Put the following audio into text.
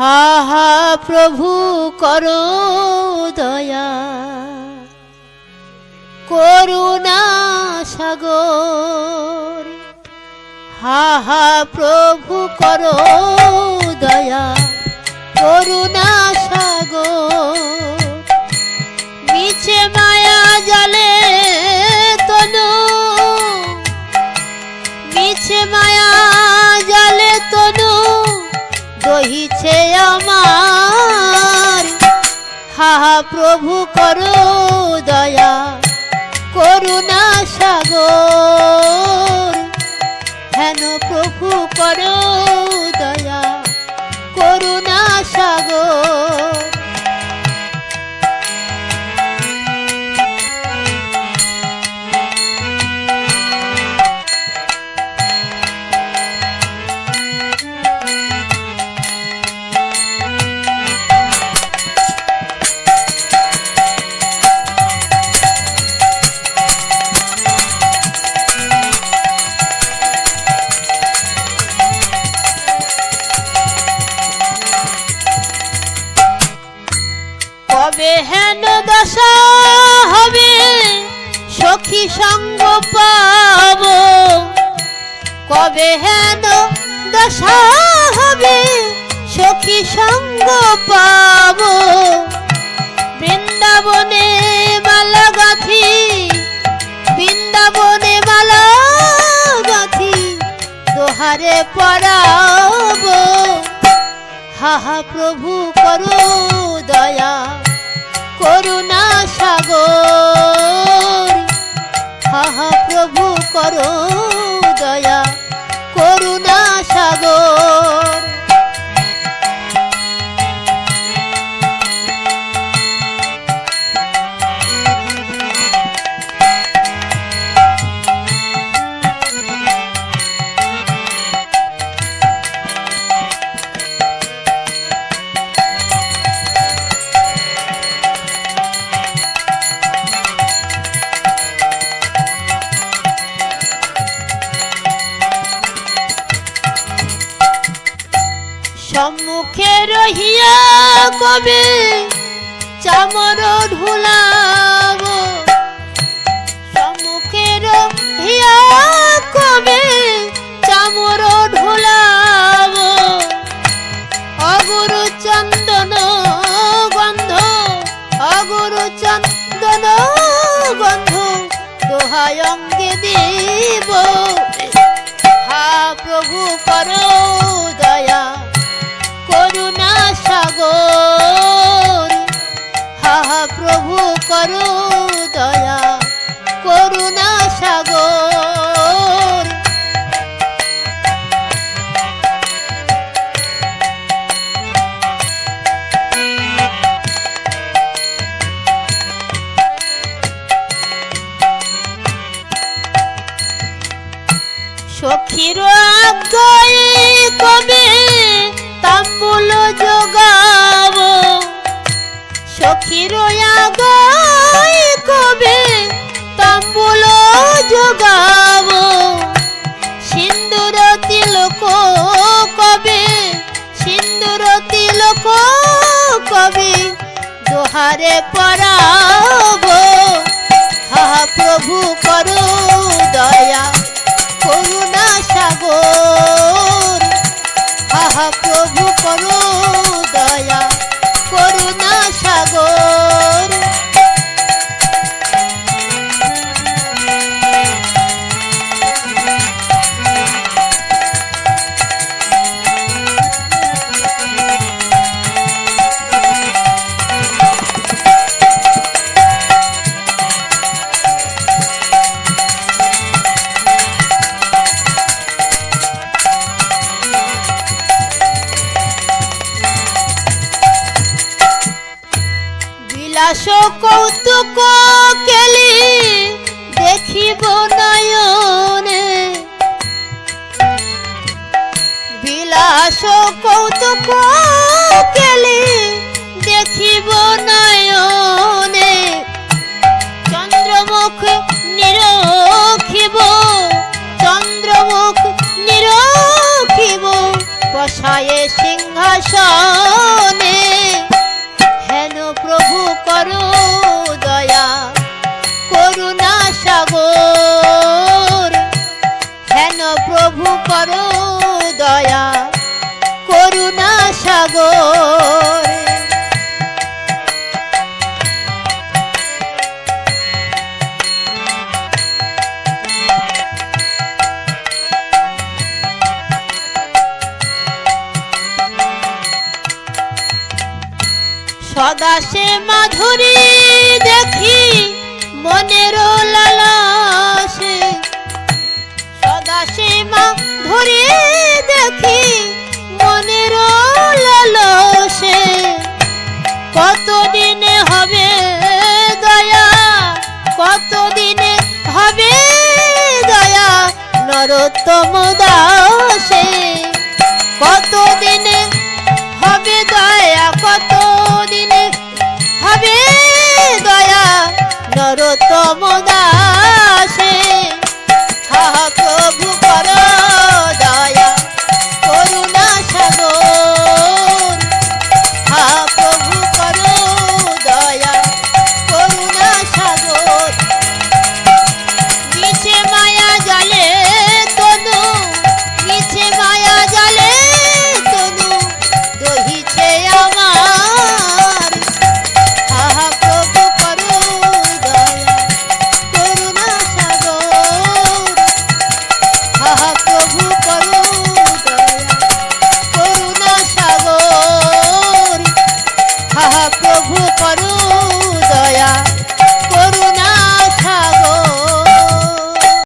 হা হা প্রভু করো দয়া। করুণা সাগর। হা হা প্রভু করো দয়া। করুণা সাগর। দহিছে আমার হা প্রভু করো দয়া করুণা সাগর হেন প্রভু করো দশা হবে সখী সঙ্গ পাব। কবে হেন দশা হবে সখী সঙ্গ পাব। বৃন্দাবনে মালা গাথি, বৃন্দাবনে মালা গাথি দোহারে পড়াব হা হা প্রভু করো দয়া। করুণা সাগর। হা প্রভু করো। সম্মুখে রহিয়া কবে চামর ধুলাব সম্মুখে রহিয়া কবে চামর ধুলাব অগুরু চন্দন গন্ধ, অগুরু চন্দন গন্ধ দোহায় অঙ্গে দিব। হা প্রভু করো সাগর। হা হা প্রভু করো দয়া করুণা সাগর। সখীর কবে তাম্বুল যোগাব সখীর আজ্ঞায় কবে তাম্বুল যোগাব সিন্দুর তিলক কবে সিন্দুর তিলক কবে দোহারে পড়াব হা প্রভু করো দয়া করুণা সাগর। প্রভু করু দয়া করুণা সাগর। বিলাস কৌতুক কেলি দেখিব নয়নে। বিলাস কৌতুক কেলি দেখিব নয়নে। চন্দ্রমুখ নিরখিব চন্দ্রমুখ নিরখিব সিংহাসনে। করো দয়া করুণা সাগর। হেন প্রভু করো দয়া করুণা সাগর। সদা সে মাধুরী দেখি মনের লালাসে। সদা সে মাধুরী দেখি মনের লালসে। কতদিনে হবে দয়া, কতদিনে হবে দয়া? নরোত্তম দাসে নরোত্তম দাসে